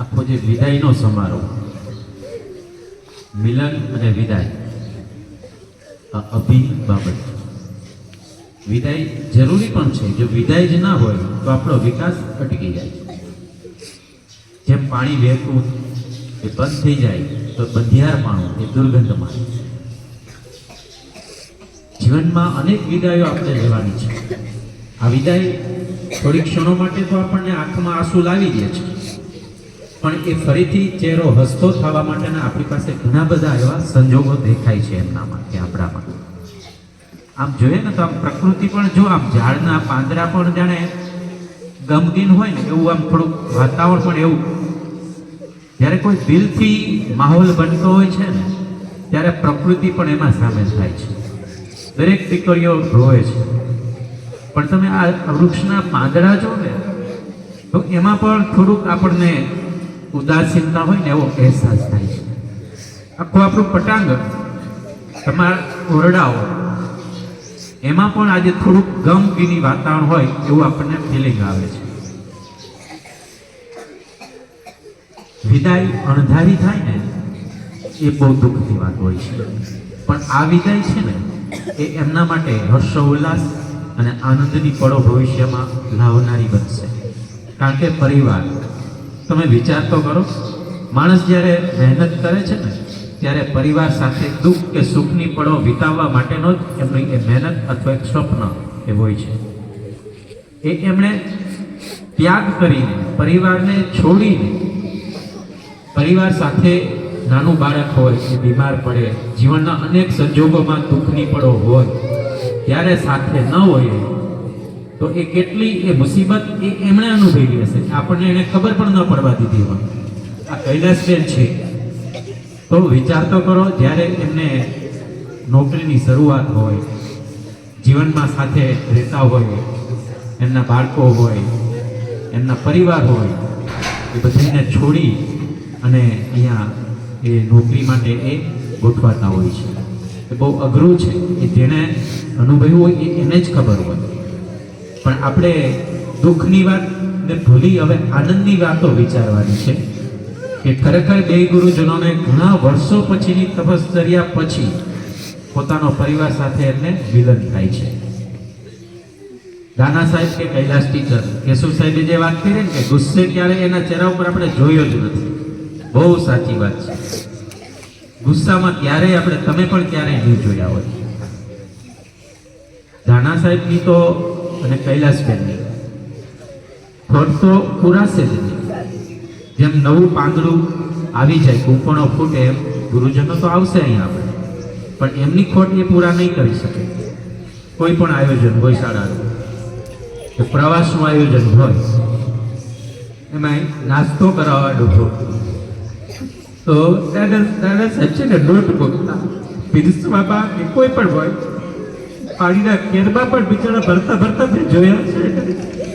આખો જે વિદાયનો સમારોહ, મિલન અને વિદાય, આ અભિ બાબત. વિદાય જરૂરી પણ છે, જો વિદાય જ ના હોય, તો આપણો વિકાસ અટકી જાય. જેમ પાણી વહેતું, એ બંધ થઈ જાય, તો બંધિયાર પાણું એ દુર્ગંધમાં જીવનમાં અનેક વિદાયો આપણે લેવાની છે. આ વિદાય થોડી ક્ષણો માટે તો આપણને આંખમાં આંસુ લાવી દે છે. પણ એ ફરીથી ચહેરો હસતો થવા માટેના આપણી પાસે ઘણા બધા એવા સંજોગો દેખાય છે એમના માટે આપણામાં. આમ જોઈએ ને તો આમ પ્રકૃતિ પણ જો આમ ઝાડના પાંદડા પણ જાણે ગમગીન હોય ને એવું આમ થોડુંક વાતાવરણ પણ એવું. જ્યારે કોઈ દિલથી માહોલ બનતો હોય છે ને, ત્યારે પ્રકૃતિ પણ એમાં સામેલ થાય છે. દરેક દીકરીઓ રોવે છે. પણ તમે આ વૃક્ષના પાંદડા જો ને, તો એમાં પણ થોડુંક આપણને ઉદાસીનતા હોય ને એવો અહેસાસ થાય છે. આખું આપણું પટાંગ, તમારા ઓરડાઓ, એમાં પણ આજે થોડુંક ગમગીની વાતાવરણ હોય એવું આપણને ફિલિંગ આવે છે. વિદાય અણધારી થાય ને, એ બહુ દુઃખની વાત હોય છે. પણ આ વિદાય છે ને, એ એમના માટે હર્ષ ઉલ્લાસ અને આનંદની પળો ભવિષ્યમાં લાવનારી બનશે. કારણ કે પરિવાર તમે વિચાર તો કરો. માણસ જ્યારે મહેનત કરે છે ને, ત્યારે પરિવાર સાથે દુઃખ કે સુખની પળો વિતાવવા માટેનો જ એમની એ મહેનત અથવા એક સ્વપ્ન એ હોય છે. એ એમણે ત્યાગ કરીને, પરિવારને છોડીને, પરિવાર સાથે નાનું બાળક હોય એ બીમાર પડે, જીવનના અનેક સંજોગોમાં દુઃખની પળો હોય, ત્યારે સાથે ન હોય તો એ કેટલી, એ મુસીબત એ એમણે અનુભવી હશે. આપણને એને ખબર પણ ન પડવા દીધી હોય. આ કૈલાસબેન છે. તો વિચાર તો કરો, જ્યારે એમને નોકરીની શરૂઆત હોય, જીવનમાં સાથે રહેતા હોય, એમના બાળકો હોય, એમના પરિવાર હોય, એ બધાને છોડી અને અહીંયા એ નોકરી માટે એ ગોઠવાતા હોય છે. એ બહુ અઘરું છે. એ જેણે અનુભવ્યું હોય એ એને જ ખબર હોય. પણ આપણે દુઃખની વાત ને ભૂલી હવે આનંદની વાતો વિચારવાની છે કે ખરેખર બે ગુરુજનોને ઘણા વર્ષો પછીની તપશ્ચર્યા પછી પોતાનો પરિવાર સાથે એમને મિલન થાય છે. દાના સાહેબ કે કૈલાસ ટીચર, કેશવ સાહેબે જે વાત કરી ને કે ગુસ્સે ક્યારે એના ચહેરા ઉપર આપણે જોયો જ નથી. બહુ સાચી વાત છે. ગુસ્સામાં ક્યારેય આપણે તમે પણ ક્યારેય નહીં જોયા હોય. દાના સાહેબની તો અને કૈલાસબેનની તો પુરાશે જ નહીં. જેમ નવું પાંદડું આવી જાય, કૂંપણો ફૂટે એમ ગુરુજનો તો આવશે અહીંયા આપણે. પણ એમની ખોટ એ પૂરા નહીં કરી શકે. કોઈ પણ આયોજન હોય શાળાનું. કે પ્રવાસનું આયોજન હોય. એમાં નાસ્તો કરાવવા હોય તો દાદા દાદા સાહેબ છે ને નોટબુક પીરસવામાં કે કોઈ પણ હોય પાણીના કેરમાં પણ બિચારા ભરતા ભરતા મેં જોયા છે.